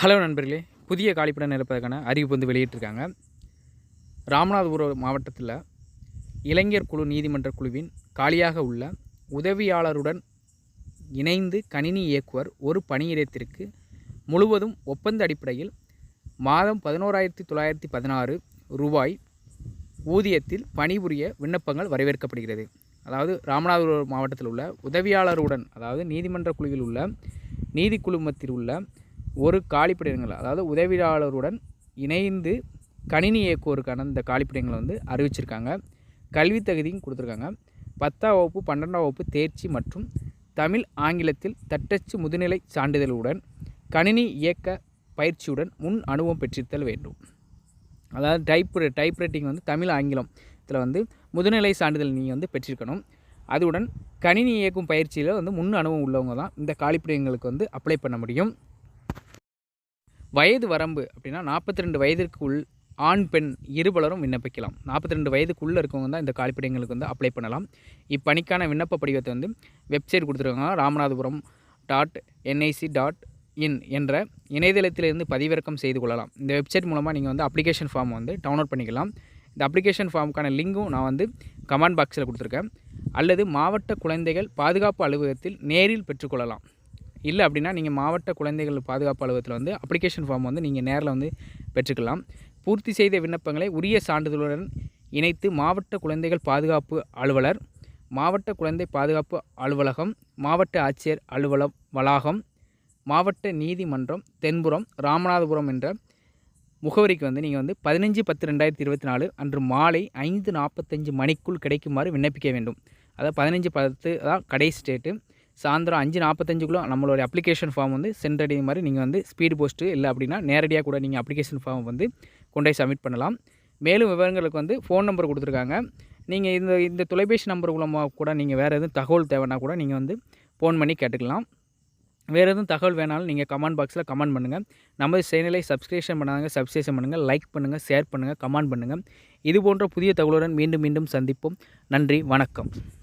Hello நண்பர்களே புதிய காலிப்படம் நிரப்பதற்கான அறிவிப்பு வந்து வெளியிட்டிருக்காங்க. ராமநாதபுரம் மாவட்டத்தில் இளைஞர் குழு நீதிமன்ற குழுவின் காலியாக உள்ள உதவியாளருடன் இணைந்து கணினி இயக்குவர் ஒரு பணியிடத்திற்கு முழுவதும் ஒப்பந்த அடிப்படையில் மாதம் பதினோராயிரத்தி தொள்ளாயிரத்தி பதினாறு ரூபாய் ஊதியத்தில் பணிபுரிய விண்ணப்பங்கள் வரவேற்கப்படுகிறது. அதாவது ராமநாதபுரம் மாவட்டத்தில் உள்ள உதவியாளருடன் அதாவது நீதிமன்ற குழுவில் உள்ள நீதி குழுமத்தில் உள்ள ஒரு காலிப்பிடங்கள் அதாவது உதவியாளருடன் இணைந்து கணினி இயக்குவோருக்கான இந்த காலிப்பிடங்களை வந்து அறிவிச்சிருக்காங்க. கல்வி தகுதியும் கொடுத்துருக்காங்க. பத்தாம் வகுப்பு பன்னெண்டாம் வகுப்பு தேர்ச்சி மற்றும் தமிழ் ஆங்கிலத்தில் தட்டச்சு முதுநிலை சான்றிதழுடன் கணினி இயக்க பயிற்சியுடன் முன் அனுபவம் பெற்றிருத்தல் வேண்டும். அதாவது டைப் டைப் ரைட்டிங் வந்து தமிழ் ஆங்கிலம் இதில் வந்து முதுநிலை சான்றிதழ் நீங்கள் வந்து பெற்றிருக்கணும். அதுடன் கணினி இயக்கும் பயிற்சியில் வந்து முன் அனுபவம் உள்ளவங்க தான் இந்த காலிப்பிடங்களுக்கு வந்து அப்ளை பண்ண முடியும். வயது வரம்பு அப்படின்னா நாற்பத்தி ரெண்டு வயதிற்கு உள் ஆண் பெண் இருபலரும் விண்ணப்பிக்கலாம். நாற்பத்தி ரெண்டு வயதுக்குள்ளே இருக்கவங்க தான் இந்த காலிப்பிடங்களுக்கு வந்து அப்ளை பண்ணலாம். இப்பணிக்கான விண்ணப்ப படிவத்தை வந்து வெப்சைட் கொடுத்துருக்காங்க. Ramanathapuram dot NIC dot in என்ற இணையதளத்திலிருந்து பதிவிறக்கம் செய்து கொள்ளலாம். இந்த வெப்சைட் மூலமாக நீங்கள் வந்து அப்ளிகேஷன் ஃபார்ம் வந்து டவுன்லோட் பண்ணிக்கலாம். இந்த அப்ளிகேஷன் ஃபார்முக்கான லிங்கும் நான் வந்து கமெண்ட் பாக்ஸில் கொடுத்துருக்கேன். அல்லது மாவட்ட குழந்தைகள் பாதுகாப்பு அலுவலகத்தில் நேரில் பெற்றுக்கொள்ளலாம். இல்லை அப்படின்னா நீங்கள் மாவட்ட குழந்தைகள் பாதுகாப்பு அலுவலகத்தில் வந்து அப்ளிகேஷன் ஃபார்ம் வந்து நீங்கள் நேரில் வந்து பெற்றுக்கலாம். பூர்த்தி செய்த விண்ணப்பங்களை உரிய சான்றிதழுடன் இணைத்து மாவட்ட குழந்தைகள் பாதுகாப்பு அலுவலர் மாவட்ட குழந்தை பாதுகாப்பு அலுவலகம் மாவட்ட ஆட்சியர் அலுவலம் வளாகம் மாவட்ட நீதிமன்றம் தென்புறம் ராமநாதபுரம் என்ற முகவரிக்கு வந்து நீங்கள் வந்து பதினஞ்சு பத்து ரெண்டாயிரத்தி இருபத்தி நாலு அன்று மாலை ஐந்து நாற்பத்தஞ்சு மணிக்குள் கிடைக்குமாறு விண்ணப்பிக்க வேண்டும். அதாவது பதினஞ்சு பத்து தான் கடைசி டேட்டு சாயந்தரம் அஞ்சு நாற்பத்தஞ்சுக்குள்ளே நம்மளோட அப்ளிகேஷன் ஃபார்ம் வந்து சென்றடைய மாதிரி நீங்கள் வந்து ஸ்பீடு போஸ்ட்டு இல்லை அப்படின்னா நேரடியாக கூட நீங்கள் அப்ளிகேஷன் ஃபார்ம் வந்து கொண்டு போய் சப்மிட் பண்ணலாம். மேலும் விவரங்களுக்கு வந்து ஃபோன் நம்பர் கொடுத்துருக்காங்க. நீங்கள் இந்த இந்த தொலைபேசி நம்பர் மூலமாக கூட நீங்கள் வேறு எதுவும் தகவல் தேவைன்னா கூட நீங்கள் வந்து ஃபோன் பண்ணி கேட்டுக்கலாம். வேறு எதுவும் தகவல் வேணாலும் நீங்கள் கமெண்ட் பாக்ஸில் கமெண்ட் பண்ணுங்கள் நம்ம சேனலை சப்ஸ்கிரிப்ஷன் பண்ணாங்க சப்ஸ்கிரிப்ஷன் பண்ணுங்கள் லைக் பண்ணுங்கள் ஷேர் பண்ணுங்கள் கமெண்ட் பண்ணுங்கள் இது போன்ற புதிய தகவலுடன் மீண்டும் மீண்டும் சந்திப்போம். நன்றி வணக்கம்.